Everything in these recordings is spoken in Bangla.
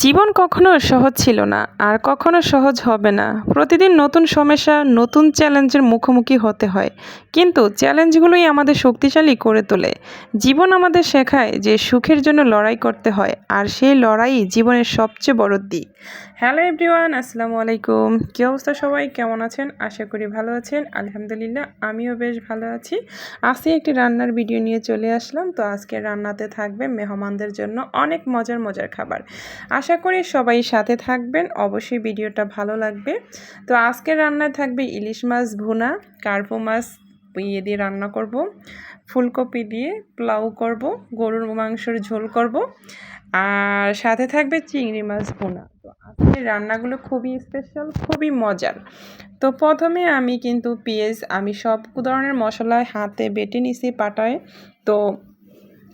জীবন কখনো সহজ ছিল না, আর কখনো সহজ হবে না। প্রতিদিন নতুন সমস্যা, নতুন চ্যালেঞ্জের মুখোমুখি হতে হয়। কিন্তু চ্যালেঞ্জগুলোই আমাদের শক্তিশালী করে তোলে। জীবন আমাদের শেখায় যে সুখের জন্য লড়াই করতে হয়, আর সেই লড়াই জীবনের সবচেয়ে বড় দিক। হ্যালো এভরিওয়ান, আসসালামু আলাইকুম। কী অবস্থা সবাই? কেমন আছেন? আশা করি ভালো আছেন। আলহামদুলিল্লাহ, আমিও বেশ ভালো আছি। আজকে একটি রান্নার ভিডিও নিয়ে চলে আসলাম। তো আজকে রান্নাতে থাকবে মেহমানদের জন্য অনেক মজার মজার খাবার। আশা করি সবাই সাথে থাকবেন। অবশ্যই ভিডিওটা ভালো লাগবে। তো আজকের রান্নায় থাকবে ইলিশ মাছ ভুনা, কার্পো মাছ ইয়ে দিয়ে রান্না করব, ফুলকপি দিয়ে পোলাও করব, গরুর মাংসের ঝোল করব, আর সাথে থাকবে চিংড়ি মাছ ভুনা। তো আজকে রান্নাগুলো খুবই স্পেশাল খুবই মজার। তো প্রথমে আমি কিন্তু পেঁয়াজ, আমি সব ধরনের মশলায় হাতে বেটে নিছি পাটায়। তো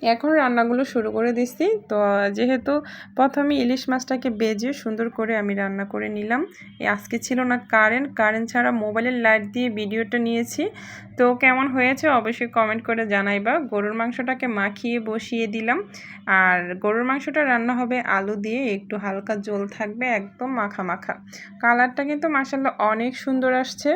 এখন রান্নাগুলো শুরু করে দিচ্ছি। তো যেহেতু প্রথমে ইলিশ মাছটাকে বেজে সুন্দর করে আমি রান্না করে নিলাম। আজকে ছিল না কারেন্ট। কারেন্ট ছাড়া মোবাইলের লাইট দিয়ে ভিডিওটা নিয়েছি। তো কেমন হয়েছে অবশ্যই কমেন্ট করে জানাইবা। গরুর মাংসটাকে মাখিয়ে বসিয়ে দিলাম। আর গরুর মাংসটা রান্না হবে আলু দিয়ে। একটু হালকা জল থাকবে, একদম মাখা মাখা। কালারটা কিন্তু মাসাল্লাহ অনেক সুন্দর আসছে।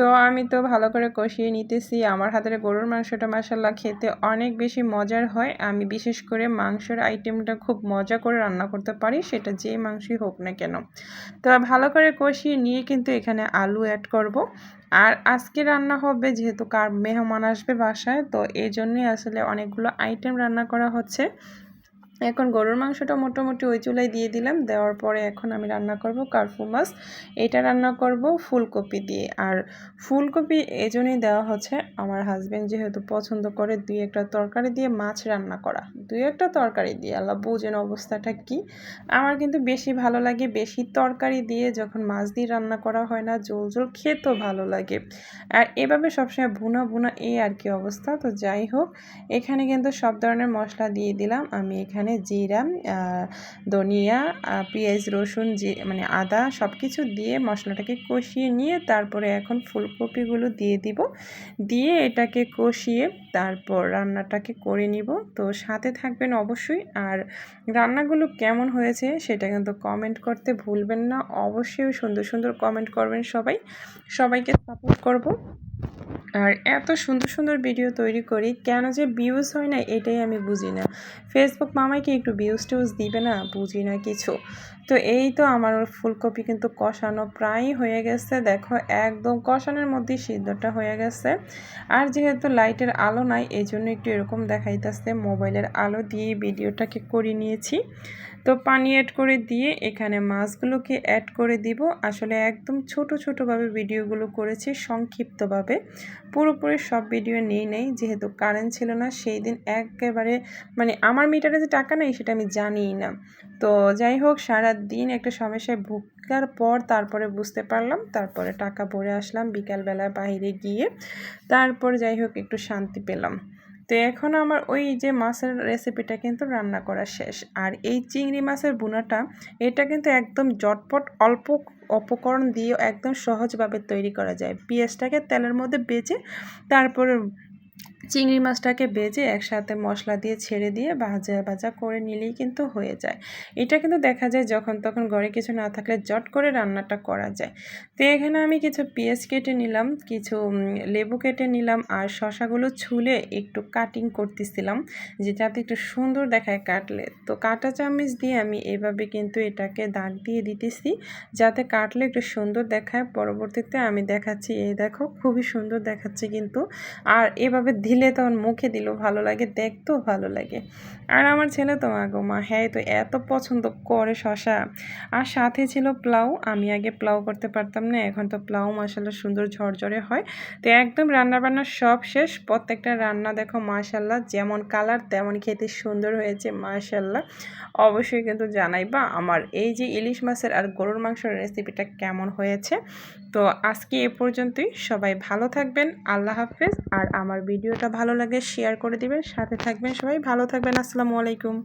তো আমি তো ভালো করে কষিয়ে নিতেছি। আমার হাতের গরুর মাংসটা মাসাল্লাহ খেতে অনেক বেশি মজার হয়। আমি বিশেষ করে মাংসের আইটেমটা খুব মজা করে রান্না করতে পারি, সেটা যে মাংসই হোক না কেন। তো ভালো করে কষিয়ে নিয়ে কিন্তু এখানে আলু অ্যাড করব। আর আজকে রান্না হবে যেহেতু কার মেহমান আসবে বাসায়, তো এই জন্যই আসলে অনেকগুলো আইটেম রান্না করা হচ্ছে। এখন গরুর মাংসটা মোটামুটি ওই চুলাই দিয়ে দিলাম। দেওয়ার পরে এখন আমি রান্না করব কার্ফু মাছ। এটা রান্না করব ফুলকপি দিয়ে। আর ফুলকপি এজন্যই দেওয়া হচ্ছে আমার হাজব্যান্ড যেহেতু পছন্দ করে দুই একটা তরকারি দিয়ে মাছ রান্না করা। দুই একটা তরকারি দিয়ে, আল্লাহ বোঝেন অবস্থাটা কি। আমার কিন্তু বেশি ভালো লাগে বেশি তরকারি দিয়ে যখন মাছ দিয়ে রান্না করা হয় না জোল জোল খেতেও ভালো লাগে। আর এভাবে সবসময় ভুনা ভুনা এই আর কি অবস্থা। তো যাই হোক, এখানে কিন্তু সব ধরনের মশলা দিয়ে দিলাম। আমি এখানে এখানে জিরা ধনিয়া পেঁয়াজ, রসুন, যে মানে আদা সব কিছু দিয়ে মশলাটাকে কষিয়ে নিয়ে তারপরে এখন ফুলকপিগুলো দিয়ে দিব। দিয়ে এটাকে কষিয়ে তারপর রান্নাটাকে করে নিব। তো সাথে থাকবেন অবশ্যই। আর রান্নাগুলো কেমন হয়েছে সেটা কিন্তু কমেন্ট করতে ভুলবেন না। অবশ্যই সুন্দর সুন্দর কমেন্ট করবেন সবাই। সবাইকে সাপোর্ট করব। আর এত সুন্দর সুন্দর ভিডিও তৈরি করি, কেন যে ভিউজ হয় না এটাই আমি বুঝি না। ফেসবুক মামাকে একটু ভিউজ টিউজ দিবে না? বুঝি না কিছু। তো এই তো আমার ফুলকপি কিন্তু কষানো প্রায় হয়ে গেছে। দেখো, একদম কষানোর মধ্যেই সিদ্ধটা হয়ে গেছে। আর যেহেতু লাইটের আলো নাই এই জন্য একটু এরকম দেখাইতেছে, মোবাইলের আলো দিয়ে ভিডিওটাকে করে নিয়েছি। তো পানি অ্যাড করে দিয়ে এখানে মাছগুলোকে অ্যাড করে দিব। আসলে একদম ছোট ছোটোভাবে ভিডিওগুলো করেছি, সংক্ষিপ্তভাবে। পুরোপুরি সব ভিডিও নিয়ে নেই, যেহেতু কারেন্ট ছিল না, সেই দিন একেবারে মানে আমার মিটারে যে টাকা নেই সেটা আমি জানিই না। তো যাই হোক সারা দিন একটা সমস্যায় ভুগার পর তারপরে বুঝতে পারলাম, তারপরে টাকা ভরে আসলাম বিকালবেলায় বাইরে গিয়ে। তারপর যাই হোক, একটু শান্তি পেলাম। তো এখন আমার ওই যে মাছের রেসিপিটা কিন্তু রান্না করা শেষ। আর এই চিংড়ি মাছের বুনাটা, এটা কিন্তু একদম জটপট অল্প উপকরণ দিয়ে একদম সহজভাবে তৈরি করা যায়। পেঁয়াজটাকে তেলের মধ্যে বেজে তারপর চিংড়ি মাছটাকে বেজে একসাথে মশলা দিয়ে ছেড়ে দিয়ে ভাজা ভাজা করে নিলেই কিন্তু হয়ে যায়। এটা কিন্তু দেখা যায় যখন তখন ঘরে কিছু না থাকলে জট করে রান্নাটা করা যায়। তো এখানে আমি কিছু পেঁয়াজ কেটে নিলাম, কিছু লেবু কেটে নিলাম আর শশাগুলো ছুলে একটু কাটিং করতেছিলাম, যেটাতে একটু সুন্দর দেখায় কাটলে। তো কাটা চামচ দিয়ে আমি এভাবে কিন্তু এটাকে দাগ দিয়ে দিতেছি, যাতে কাটলে একটু সুন্দর দেখায়। পরবর্তীতে আমি দেখাচ্ছি, এই দেখো, খুবই সুন্দর দেখাচ্ছে কিন্তু। আর এভাবে দিলে তখন মুখে দিলেও ভালো লাগে, দেখতেও ভালো লাগে। আর আমার ছেলে তো মা গো, মা হ্যাঁ তো এত পছন্দ করে শশা। আর সাথে ছিল প্লাউ আমি আগে প্লাউ করতে পারতাম না, এখন তো প্লাউ মাসাল্লাহ সুন্দর ঝরঝরে হয়। তো একদম রান্না বান্না সব শেষ, প্রত্যেকটা রান্না দেখো মাশাল্লাহ যেমন কালার তেমন খেতে সুন্দর হয়েছে মাশাল্লাহ। অবশ্যই কিন্তু জানাইবা আমার এই যে ইলিশ মাছের আর গরুর মাংসের রেসিপিটা কেমন হয়েছে। তো আজকে এ পর্যন্তই, সবাই ভালো থাকবেন, আল্লাহ হাফেজ। আর আমার ভিডিওটা ভালো লাগে শেয়ার করে দিবেন। সাথে থাকবেন সবাই। ভালো থাকবেন আসসালামু আলাইকুম।